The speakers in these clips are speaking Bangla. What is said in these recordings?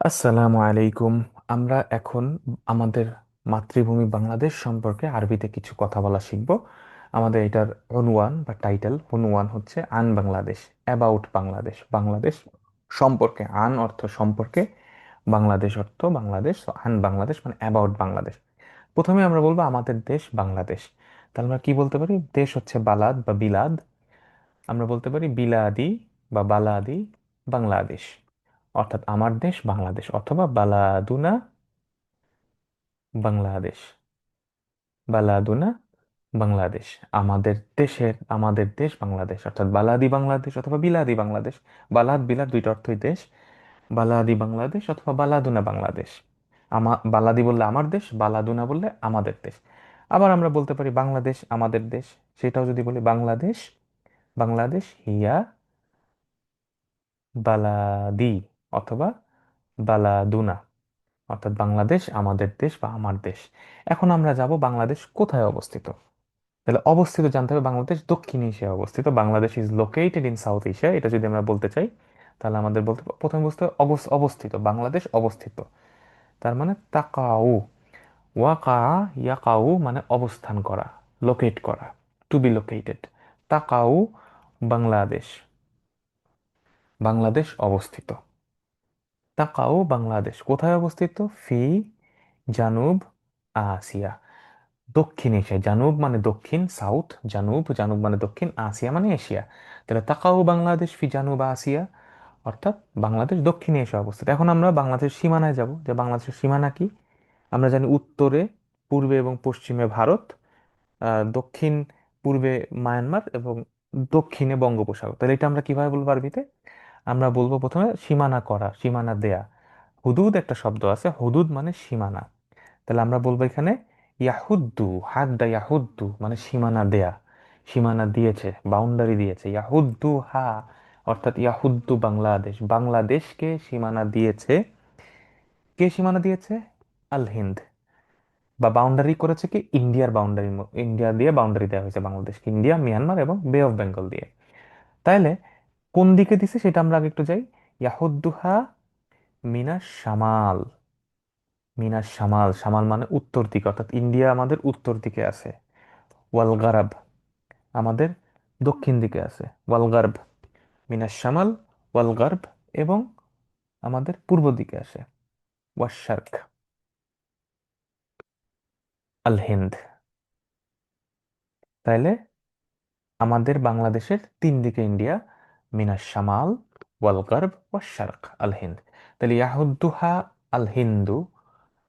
আসসালামু আলাইকুম। আমরা এখন আমাদের মাতৃভূমি বাংলাদেশ সম্পর্কে আরবিতে কিছু কথা বলা শিখব। আমাদের এটার অনুয়ান বা টাইটেল অনুয়ান হচ্ছে আন বাংলাদেশ, অ্যাবাউট বাংলাদেশ। বাংলাদেশ সম্পর্কে, আন অর্থ সম্পর্কে, বাংলাদেশ অর্থ বাংলাদেশ আন বাংলাদেশ মানে অ্যাবাউট বাংলাদেশ। প্রথমে আমরা বলব আমাদের দেশ বাংলাদেশ। তাহলে আমরা কি বলতে পারি? দেশ হচ্ছে বালাদ বা বিলাদ। আমরা বলতে পারি বিলাদি বা বালাদি বাংলাদেশ। অর্থাৎ আমার দেশ বাংলাদেশ অথবা বালাদুনা বাংলাদেশ। বালাদুনা বাংলাদেশ। আমাদের দেশের, আমাদের দেশ বাংলাদেশ, অর্থাৎ বালাদি বাংলাদেশ অথবা বিলাদি বাংলাদেশ। বালাদ, বিলাদ দুইটা অর্থই দেশ। বালাদি বাংলাদেশ অথবা বালাদুনা বাংলাদেশ। আমা, বালাদি বললে আমার দেশ, বালাদুনা বললে আমাদের দেশ। আবার আমরা বলতে পারি বাংলাদেশ, আমাদের দেশ। সেটাও যদি বলি বাংলাদেশ বাংলাদেশ হিয়া বালাদি। অথবা বালাদুনা, অর্থাৎ বাংলাদেশ আমাদের দেশ বা আমার দেশ। এখন আমরা যাব বাংলাদেশ কোথায় অবস্থিত? তাহলে অবস্থিত জানতে হবে বাংলাদেশ দক্ষিণ এশিয়ায় অবস্থিত। Bangladesh is located in South Asia এটা যদি আমরা বলতে চাই, তাহলে আমাদের বলতে, প্রথমে বুঝতে হবে অবস্থিত, বাংলাদেশ অবস্থিত। তার মানে তাকাউ ওয়াকা ইয়াকাউ মানে অবস্থান করা লোকেট করা টু বি লোকেটেড তাকাউ, বাংলাদেশ বাংলাদেশ অবস্থিত। তাকাউ বাংলাদেশ। কোথায় অবস্থিত? ফি, জানুব, আসিয়া। দক্ষিণ এশিয়া। জানুব মানে দক্ষিণ, সাউথ, জানুব জানুব মানে দক্ষিণ, আসিয়া মানে এশিয়া। তাহলে তাকাও বাংলাদেশ, ফি, জানুব, আসিয়া। অর্থাৎ বাংলাদেশ দক্ষিণে এসে অবস্থিত। এখন আমরা বাংলাদেশের সীমানায় যাব। যে বাংলাদেশের সীমানা কি? আমরা জানি উত্তরে, পূর্বে এবং পশ্চিমে ভারত দক্ষিণ, পূর্বে মায়ানমার এবং দক্ষিণে বঙ্গোপসাগর। তাহলে এটা আমরা কীভাবে বলব আরবিতে? আমরা বলব প্রথমে সীমানা করা, সীমানা দেয়া। হুদুদ একটা শব্দ আছে, হুদুদ মানে সীমানা। তাহলে আমরা বলব এখানে ইয়াহুদ্দু, হাদ্দা ইয়াহুদ্দু মানে সীমানা দেয়া। সীমানা দিয়েছে বাউন্ডারি দিয়েছে। ইয়াহুদ্দু হা, অর্থাৎ ইয়াহুদ্দু বাংলাদেশ। বাংলাদেশকে সীমানা দিয়েছে। কে সীমানা দিয়েছে? আল হিন্দ। বা বাউন্ডারি করেছে কি? ইন্ডিয়ার বাউন্ডারি ইন্ডিয়া দিয়ে বাউন্ডারি দেওয়া হয়েছে বাংলাদেশকে। ইন্ডিয়া, মিয়ানমার এবং বে অফ বেঙ্গল দিয়ে। তাইলে কোন দিকে দিছে সেটা আমরা আগে একটু যাই। ইয়াহুদ্দুহা মিনাস শামাল। মিনাস শামাল শামাল মানে উত্তর দিকে, অর্থাৎ ইন্ডিয়া আমাদের উত্তর দিকে আছে। ওয়াল গারাব আমাদের দক্ষিণ দিকে আছে। ওয়াল গার্ব মিনাস শামাল ওয়ালগার্ব এবং আমাদের পূর্ব দিকে আসে ওয়াশার্ক। আল হিন্দ। তাইলে আমাদের বাংলাদেশের তিন দিকে ইন্ডিয়া মিনাস শামাল ওয়াল গার্ব ওয়াশার্ক আল হিন্দ। তাহলে ইয়াহুদ্দুহা আল হিন্দু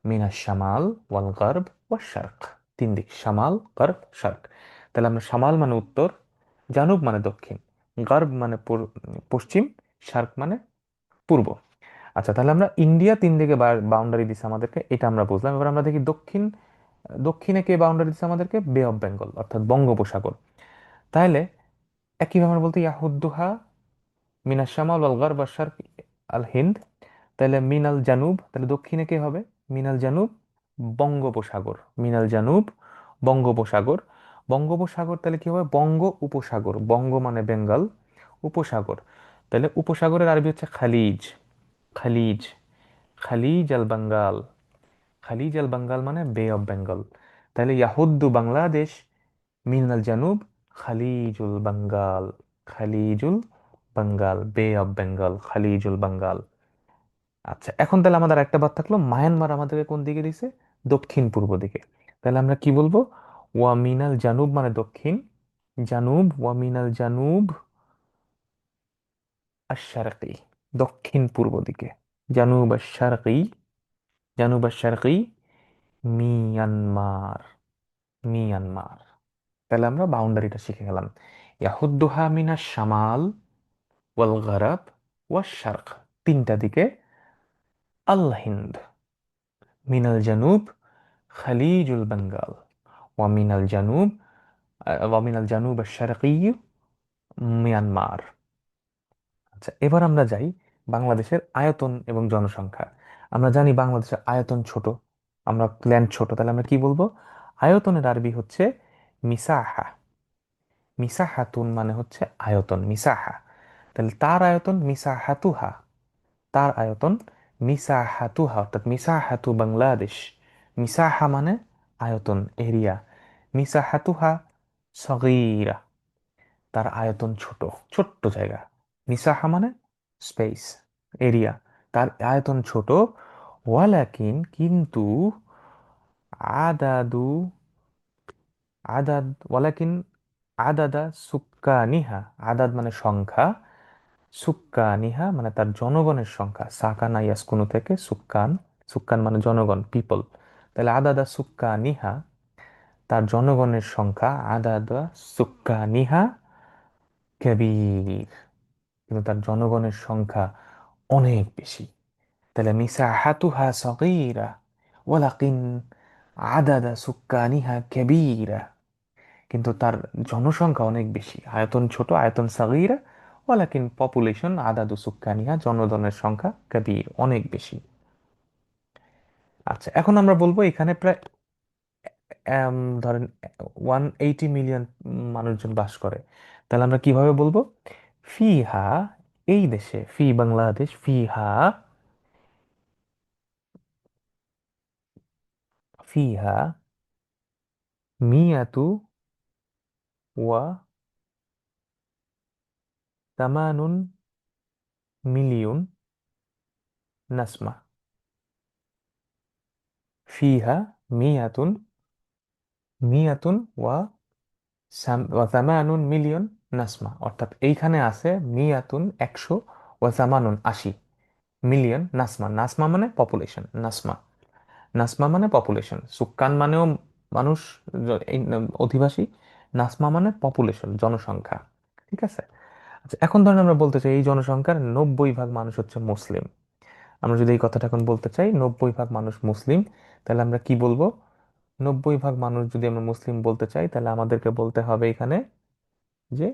মিনাস শামাল ওয়াল গার্ব ওয়াশার্ক তিন দিক, শামাল, গার্ব, শার্ক। তাহলে আমরা শামাল মানে উত্তর, জানুব মানে দক্ষিণ, গার্ব মানে পশ্চিম, শার্ক মানে পূর্ব। আচ্ছা তাহলে আমরা ইন্ডিয়া তিন দিকে বাউন্ডারি দিছে আমাদেরকে, এটা আমরা বুঝলাম। এবার আমরা দেখি দক্ষিণ, দক্ষিণে কে বাউন্ডারি দিচ্ছে আমাদেরকে? বে অফ বেঙ্গল অর্থাৎ বঙ্গোপসাগর। তাহলে একইভাবে আমরা বলতে ইয়াহুদ্দুহা মিনাস শামাল ওয়াল গারব শারক আল হিন্দ তাহলে মিনাল জানুব তাহলে দক্ষিণে কে হবে? মিনাল জানুব বঙ্গোপসাগর। মিনাল জানুব বঙ্গোপসাগর। বঙ্গোপসাগর তাহলে কি হবে? বঙ্গ উপসাগর। বঙ্গ মানে বেঙ্গল, উপসাগর। তাহলে উপসাগরের আরবি হচ্ছে খালিজ। খালিজ। খালিজ আল বাঙ্গাল খালিজ আল বাঙ্গাল মানে বে অফ বেঙ্গল। তাহলে ইয়াহুদ্দু বাংলাদেশ মিনাল জানুব খালিজুল বাঙ্গাল খালিজুল বাঙ্গাল, বে অফ বেঙ্গল, খালিজুল বাঙ্গাল। আচ্ছা এখন তাহলে আমাদের একটা বাদ থাকল, মায়ানমার আমাদেরকে কোন দিকে দিছে? দক্ষিণ পূর্ব দিকে। তাহলে আমরা কি বলব? ওয়া মিনাল জানুব মানে দক্ষিণ, জানুব ওয়া মিনাল জানুব, আশ-শারকি, দক্ষিণ পূর্ব দিকে। জানুব আশ-শারকি জানুব আশ-শারকি, মিয়ানমার মিয়ানমার। তাহলে আমরা বাউন্ডারিটা শিখে গেলাম। ইয়াহুদ্দুহা মিনাস শামাল ওয়াল গারাব ওয়াশ শারক তিনটা দিকে আল হিন্দ মিনাল জানুব, খালিজুল বেঙ্গল। ওয়া মিনাল জানুব ওয়া মিনাল জানুব আশ-শারকি মিয়ানমার। আচ্ছা এবার আমরা যাই বাংলাদেশের আয়তন এবং জনসংখ্যা। আমরা জানি বাংলাদেশের আয়তন ছোট। আমরা ল্যান্ড ছোট, তাহলে আমরা কি বলব? আয়তনের আরবি হচ্ছে মিসাহা। মিসাহাতুন মানে হচ্ছে আয়তন, মিসাহা। তাহলে তার আয়তন মিসা হাতুহা তার আয়তন মিসা হাতুহা অর্থাৎ মিসা হাতু বাংলাদেশ। মিসাহা মানে আয়তন, এরিয়া। মিসা হাতুহা সগীরা। তার আয়তন ছোট, ছোট্ট জায়গা। মিসাহা মানে স্পেস, এরিয়া। তার আয়তন ছোট, ওয়ালাকিন কিন্তু আদাদু, আদাদ, ওয়ালাকিন আদাদা সুক্কানিহা। আদাদ মানে সংখ্যা সুক্কানিহা মানে তার জনগণের সংখ্যা। সাকানা ইয়াসকুনু থেকে সুক্কান। সুক্কান মানে জনগণ পিপল তাহলে আদাদা সুক্কানিহা তার জনগণের সংখ্যা আদাদা সুক্কানিহা কবির। কিন্তু তার জনগণের সংখ্যা অনেক বেশি। তাহলে মিসাহাতুহা সগীরা, ওয়ালাকিন আদাদা সুক্কানিহা কবিরা। কিন্তু তার জনসংখ্যা অনেক বেশি। আয়তন ছোট, আয়তন সাগীরা ওয়ালাকিন পপুলেশন আদাদু সুক্কানিহা জনগণের সংখ্যা কবির অনেক বেশি। আচ্ছা এখন আমরা বলব এখানে প্রায় ধরেন ওয়ান এইটি মিলিয়ন মানুষজন বাস করে। তাহলে আমরা কীভাবে বলব? ফি হা এই দেশে, ফি বাংলাদেশ, ফিহা ফিহা, মিয়াতু, ওয়া তামানুন মিলিয়ন নাসমা ফিহা মিয়াতুন মিয়াতুন ওয়া সাম- ওয়া তামানুন মিলিয়ন নাসমা অর্থাৎ এইখানে আছে মিয়াতুন একশো ওয়া তামানুন আশি মিলিয়ন নাসমা নাসমা মানে পপুলেশন নাসমা নাসমা মানে পপুলেশন সুক্কান মানেও মানুষ অধিবাসী। নাসমা মানে পপুলেশন জনসংখ্যা। ঠিক আছে? আচ্ছা এখন ধরেন আমরা বলতে চাই এই জনসংখ্যার নব্বই ভাগ মানুষ হচ্ছে মুসলিম। আমরা যদি এই কথাটা এখন বলতে চাই, নব্বই ভাগ মানুষ মুসলিম, তাহলে আমরা কি বলব? নব্বই ভাগ মানুষ যদি আমরা মুসলিম বলতে চাই, তাহলে আমাদেরকে বলতে হবে এখানে যে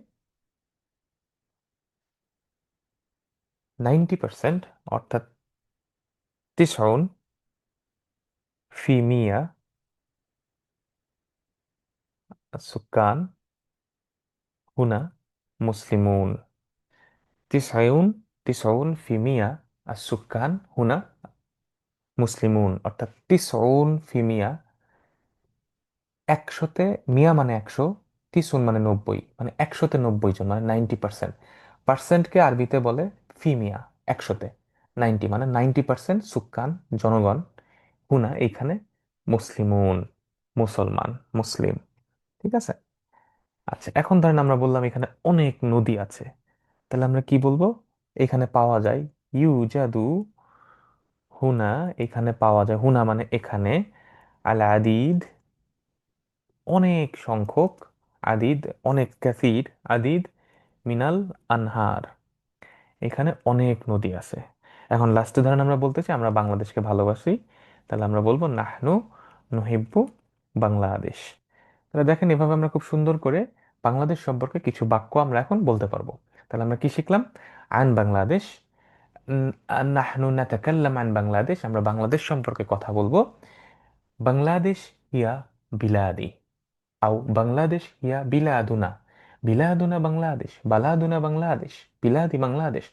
নাইনটি পার্সেন্ট, অর্থাৎ তিসউন ফিমিয়া সুকান, হুনা মুসলিমুন তিসাউন তিসাউন ফিমিয়া আর সুকান হুনা মুসলিমুন অর্থাৎ তিসাউন ফিমিয়া একশোতে মিয়া মানে একশো তিসুন মানে নব্বই মানে একশোতে নব্বই জন মানে নাইনটি পার্সেন্ট। পার্সেন্টকে আরবিতে বলে ফিমিয়া একশোতে। নাইনটি মানে নাইনটি পার্সেন্ট সুকান জনগণ, হুনা, এইখানে মুসলিমুন, মুসলমান, মুসলিম। ঠিক আছে? আচ্ছা এখন ধরেন আমরা বললাম এখানে অনেক নদী আছে। তাহলে আমরা কি বলব? এখানে পাওয়া যায় ইউ জাদু, হুনা এখানে পাওয়া যায়। হুনা মানে এখানে। আল আদিদ, অনেক সংখ্যক আদিদ, অনেক ক্যাসির আদিদ, মিনাল আনহার। এখানে অনেক নদী আছে। এখন লাস্টে ধরেন আমরা বলতে চাই আমরা বাংলাদেশকে ভালোবাসি। তাহলে আমরা বলব নাহনু নুহিব্বু বাংলাদেশ। তাহলে দেখেন, এভাবে আমরা খুব সুন্দর করে বাংলাদেশ সম্পর্কে কিছু বাক্য আমরা এখন বলতে পারব। তাহলে আমরা কি শিখলাম? আন বাংলাদেশ নাহনু নাতাকাল্লাম আন বাংলাদেশ, আমরা বাংলাদেশ সম্পর্কে কথা বলব। বাংলাদেশ হিয়া বিলাদি, আও বাংলাদেশ হিয়া বিলাদুনা বিলাদুনা বাংলাদেশ, বালাদুনা বাংলাদেশ, বিলাদি বাংলাদেশ।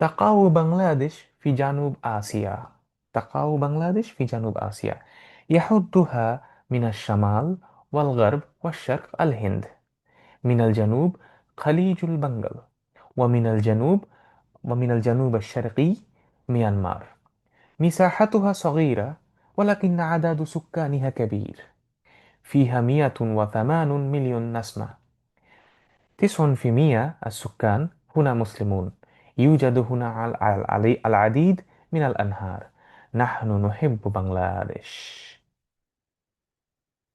তাকাউ বাংলাদেশ ফিজানুব আসিয়া তাকাও বাংলাদেশ ফিজানুব আসিয়া। ইয়াহুদ্দুহা মিনাস শামাল والغرب والشرق الهند. من الجنوب خليج البنغال ومن الجنوب ومن الجنوب الشرقي ميانمار. مساحتها صغيرة ولكن عدد سكانها كبير. فيها مئة وثمان مليون نسمة. تسع في مئة السكان هنا مسلمون. يوجد هنا العديد من الأنهار. نحن نحب بنغلاديش.